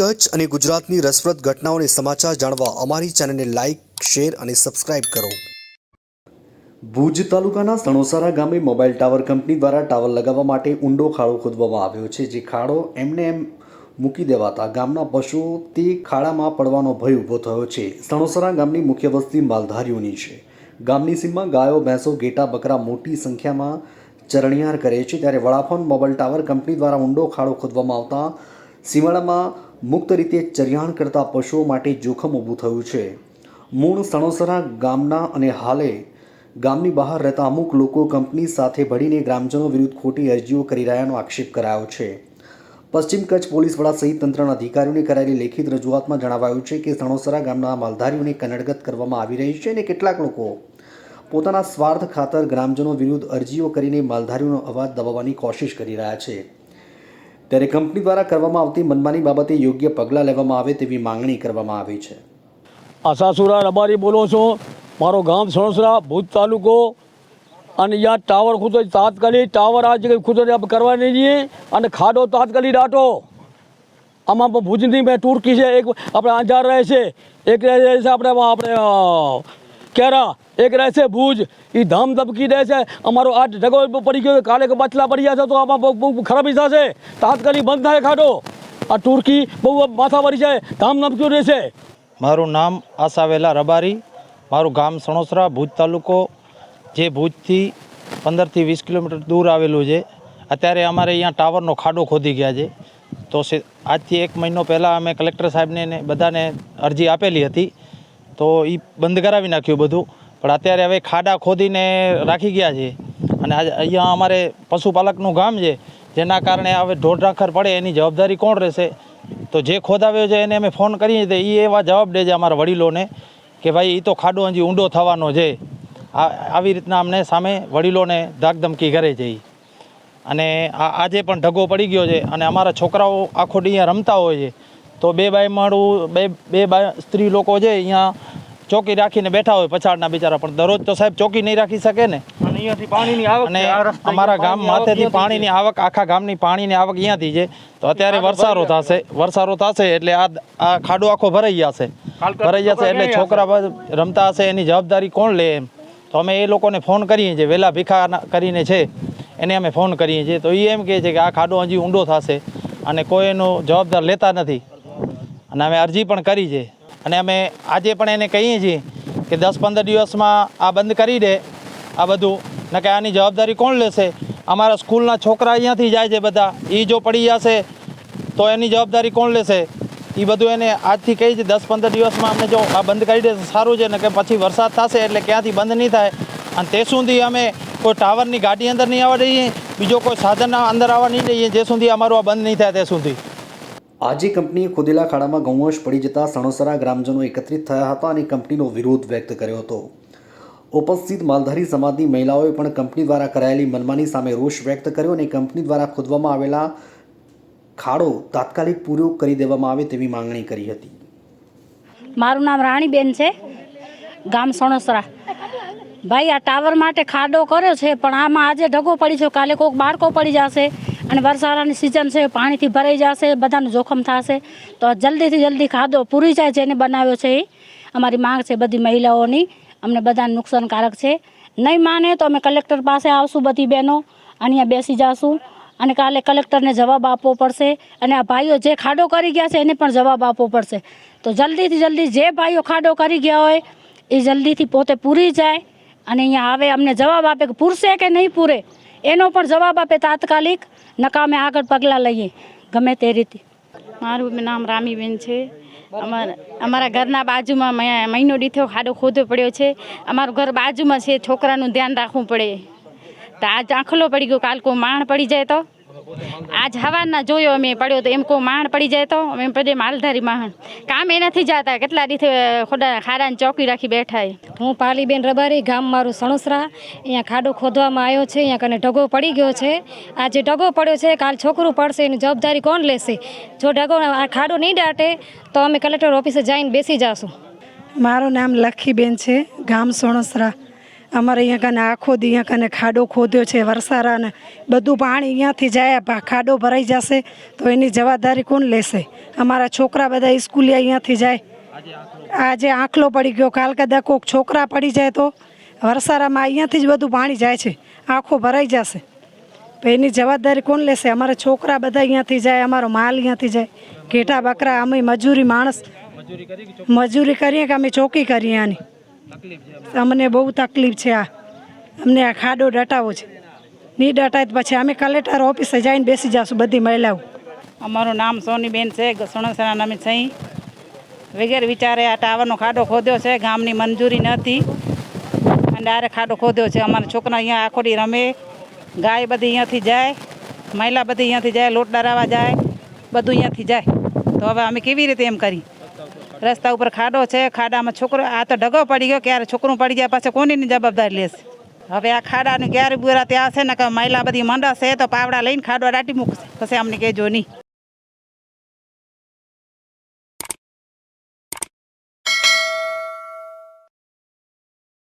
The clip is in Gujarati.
કચ્છ અને ગુજરાતની રસપ્રદ ઘટનાઓને સમાચાર જાણવા અમારી ચેનલને લાઇક શેર અને સબસ્ક્રાઇબ કરો. ભુજ તાલુકાના સણોસરા ગામે મોબાઈલ ટાવર કંપની દ્વારા ટાવર લગાવવા માટે ઊંડો ખાડો ખોદવામાં આવ્યો છે, જે ખાડો એમને એમ મૂકી દેવાતા ગામના પશુઓ તે ખાડામાં પડવાનો ભય ઊભો થયો છે. સણોસરા ગામની મુખ્ય વસ્તી માલધારીઓની છે. ગામની સીમમાં ગાયો, ભેંસો, ઘેટા, બકરા મોટી સંખ્યામાં ચરણિયાર કરે છે, ત્યારે વડાફોન મોબાઈલ ટાવર કંપની દ્વારા ઊંડો ખાડો ખોદવામાં આવતા સીમાડામાં મુક્ત રીતે ચરિયાણ કરતા પશુઓ માટે જોખમ ઊભું થયું છે. મૂળ સણોસરા ગામના અને હાલે ગામની બહાર રહેતા અમુક લોકો કંપની સાથે ભળીને ગ્રામજનો વિરુદ્ધ ખોટી અરજીઓ કરી રહ્યાનો આક્ષેપ કરાયો છે. પશ્ચિમ કચ્છ પોલીસ વડા સહિત તંત્રના અધિકારીઓને કરાયેલી લેખિત રજૂઆતમાં જણાવાયું છે કે સણોસરા ગામના માલધારીઓને કનડગત કરવામાં આવી રહી છે અને કેટલાક લોકો પોતાના સ્વાર્થ ખાતર ગ્રામજનો વિરુદ્ધ અરજીઓ કરીને માલધારીઓનો અવાજ દબાવવાની કોશિશ કરી રહ્યા છે. ત્યારે કંપની દ્વારા કરવામાં આવતી મનમાની બાબતે યોગ્ય પગલાં લેવામાં આવે તેવી માંગણી કરવામાં આવી છે. આશાસુરા, રબારી બોલો છો? મારો ગામ સણસરા ભુજ તાલુકો. અને યા ટાવર ખુદો તાત્કાલિક ટાવર આ જગ્યાએ ખુદો કરવા નહીં જઈએ અને ખાડો તાત્કાલિક દાટો. આમાં ભુજની મેં ટુર્કી છે, એક આપણે અંજાર રહે છે, એક રહે છે, આપણે આપણે કેરા? એક રહેશે ભુજ. એ ધામ ધબકી રહે છે. અમારો આ ઢગો પડી ગયો કાલે કે બચલા પડી ગયા છે તો આમાં બહુ ખરાબી થશે. તાત્કાલિક બંધ થાય ખાડો. આ ટુર્કી બહુ માથાવારી છે. ધામ ધબક્યું રહેશે. મારું નામ આશાવેલા રબારી. મારું ગામ સણોસરા, ભુજ તાલુકો, જે ભુજથી પંદરથી વીસ કિલોમીટર દૂર આવેલું છે. અત્યારે અમારે અહીંયા ટાવરનો ખાડો ખોદી ગયા છે. તો આજથી એક મહિનો પહેલાં અમે કલેક્ટર સાહેબને બધાને અરજી આપેલી હતી. તો એ બંધ કરાવી નાખ્યું બધું. પણ અત્યારે હવે ખાડા ખોદીને રાખી ગયા છે. અને અહીંયા અમારે પશુપાલકનું ગામ છે, જેના કારણે હવે ઢોર ઢાખર પડે, એની જવાબદારી કોણ રહેશે? તો જે ખોદાવ્યો છે એને અમે ફોન કરીએ તો એ એવા જવાબ દે છે અમારા વડીલોને કે ભાઈ એ તો ખાડો હજી ઊંડો થવાનો છે. આવી રીતના અમને સામે વડીલોને ધાકધમકી કરે છે. અને આજે પણ ઢગો પડી ગયો છે અને અમારા છોકરાઓ આખો અહીંયા રમતા હોય છે. તો બે બાય માળું બે બે બાય સ્ત્રી લોકો છે અહીંયા ચોકી રાખીને બેઠા હોય પછાડના બિચારા. પણ દરરોજ તો સાહેબ ચોકી નહીં રાખી શકે ને. અને અમારા ગામ માથેથી પાણીની આવક આખા ગામની પાણીની આવક અહીંયાથી છે. તો અત્યારે વરસારો થશે વરસારો થશે એટલે આ આ ખાડો આખો ભરાઈ જશે ભરાઈ જશે એટલે છોકરા રમતા હશે એની જવાબદારી કોણ લે એમ? તો અમે એ લોકોને ફોન કરીએ છીએ વેલા ભીખા કરીને છે. એને અમે ફોન કરીએ છીએ. તો એ એમ કહે છે કે આ ખાડો હજી ઊંડો થશે અને કોઈ એનો જવાબદાર લેતા નથી. અને અમે અરજી પણ કરી છે. અને અમે આજે પણ એને કહીએ છીએ કે દસ પંદર દિવસમાં આ બંધ કરી દે આ બધું. ને કે આની જવાબદારી કોણ લેશે? અમારા સ્કૂલના છોકરા અહીંયાથી જાય છે બધા. એ જો પડી જશે, તો એની જવાબદારી કોણ લેશે? એ બધું એને આજથી કહી છે, દસ પંદર દિવસમાં અમને જો આ બંધ કરી દે સારું છે, ને કે પછી વરસાદ થશે એટલે ક્યાંથી બંધ નહીં થાય. અને તે સુધી અમે કોઈ ટાવરની ગાડી અંદર નહીં આવવા દઈએ, બીજો કોઈ સાધન અંદર આવવા નહીં દઈએ, જે સુધી અમારું આ બંધ નહીં થાય તે સુધી. આજે કંપનીએ ખોદેલા ખાડામાં ગૌવંશ પડી જતા સણોસરા ગ્રામજનો એકત્રિત થયા હતા અને કંપનીનો વિરોધ વ્યક્ત કર્યો હતો. ઉપસ્થિત માલધારી સમાજની મહિલાઓએ પણ કંપની દ્વારા કરાયેલી મનમાની સામે રોષ વ્યક્ત કર્યો અને કંપની દ્વારા ખોદવામાં આવેલા ખાડો તાત્કાલિક પૂરો કરી દેવામાં આવે તેવી માંગણી કરી હતી. મારું નામ રાણીબેન છે, ગામ સણોસરા. ભાઈ, આ ટાવર માટે ખાડો કર્યો છે, પણ આમાં આજે ઢગો પડી છે, કાલે કોઈક બાળકો પડી જશે. અને વરસાદાની સિઝન છે, પાણીથી ભરાઈ જશે, બધાનું જોખમ થશે. તો જલ્દીથી જલ્દી ખાધો પૂરી જાય જેને બનાવ્યો છે એ. અમારી માંગ છે બધી મહિલાઓની. અમને બધાને નુકસાનકારક છે. નહીં માને તો અમે કલેક્ટર પાસે આવશું બધી બહેનો. અહીંયા બેસી જશું. અને કાલે કલેક્ટરને જવાબ આપવો પડશે. અને આ ભાઈઓ જે ખાડો કરી ગયા છે એને પણ જવાબ આપવો પડશે. તો જલ્દીથી જલ્દી જે ભાઈઓ ખાડો કરી ગયા હોય, એ જલ્દીથી પોતે પૂરી જાય. અને અહીંયા આવે, અમને જવાબ આપે કે પૂરશે કે નહીં પૂરે? એનો પણ જવાબ આપે તાત્કાલિક, નકામે આગળ પગલાં લઈએ. ગમે તે રીતે. મારું નામ રામીબેન છે. અમારા ઘરના બાજુમાં મહિનો દીઠો ખાડો ખોદો પડ્યો છે. અમારું ઘર બાજુમાં છે, છોકરાનું ધ્યાન રાખવું પડે. તો આજ આંખલો પડી ગયો, કાલ કોઈ માણ પડી જાય તો? આજ હવાના જોયો અમે પડ્યો તો એમ કોઈ માણ પડી જાય તો એમ પડે માલધારી માણ. કામ એનાથી નથી જતા કેટલા રીતે ખોડા ખાડાની ચોકી રાખી બેઠા હું પાલીબેન રબારી ગામ મારું સણોસરા. અહીંયા ખાડો ખોદવામાં આવ્યો છે અહીંયા કને ઢગો પડી ગયો છે. આજે ઢગો પડ્યો છે કાલ છોકરું પડશે એની જવાબદારી કોણ લેશે? જો ઢગો આ ખાડો નહીં દાટે તો અમે કલેક્ટર ઓફિસે જઈને બેસી જશું. મારું નામ લખીબેન છે ગામ સોણસરા. અમારે અહીંયા કને આખો દી અહીંયા કને ખાડો ખોદ્યો છે વરસારાને બધું પાણી અહીંયાથી જાય ખાડો ભરાઈ જશે, તો એની જવાબદારી કોણ લેશે? અમારા છોકરા બધા સ્કૂલે અહીંયાથી જાય. આજે આંખલો પડી ગયો, કાલ કદાચ કોઈક છોકરા પડી જાય તો વરસારામાં અહીંયાથી જ બધું પાણી જાય છે, આંખો ભરાઈ જશે. તો એની જવાબદારી કોણ લેશે? અમારા છોકરા બધા અહીંયાથી જાય, અમારો માલ અહીંયાથી જાય. ઘેટા બકરા, અમે મજૂરી માણસ. મજૂરી કરીએ કે અમે ચોકી કરીએ આની? અમને બહુ તકલીફ છે આ. અમને આ ખાડો ડટાવો છે. નહીં ડટાય પછી અમે કલેક્ટર ઓફિસે જઈને બેસી જશું બધી મહિલાઓ. અમારું નામ સોનીબેન છે સણસરા નામે છે. વગેરે વિચારે આ ટાવરનો ખાડો ખોદ્યો છે ગામની મંજૂરી નથી અને ડાયરેક્ટ ખાડો ખોદ્યો છે. અમારા છોકરા અહીંયા આખોડી રમે. ગાય બધી અહીંયાથી જાય. મહિલા બધી અહીંયાથી જાય લોટ ડરાવા જાય. બધું અહીંયાથી જાય. તો હવે અમે કેવી રીતે એમ કરી? રસ્તા ઉપર ખાડો છે, ખાડામાં છોકરો, આ તો ઢગો પડી ગયો, ક્યારે છોકરું પડી જાય પાછું કોની જવાબદારી લેશે? હવે આ ખાડાને ક્યારે બુરા ત્યાં છે ને કે મહિલા બધી મંડાશે તો પાવડા લઈને ખાડો દાટી મૂકશે. પછી અમને કહેજો નહીં.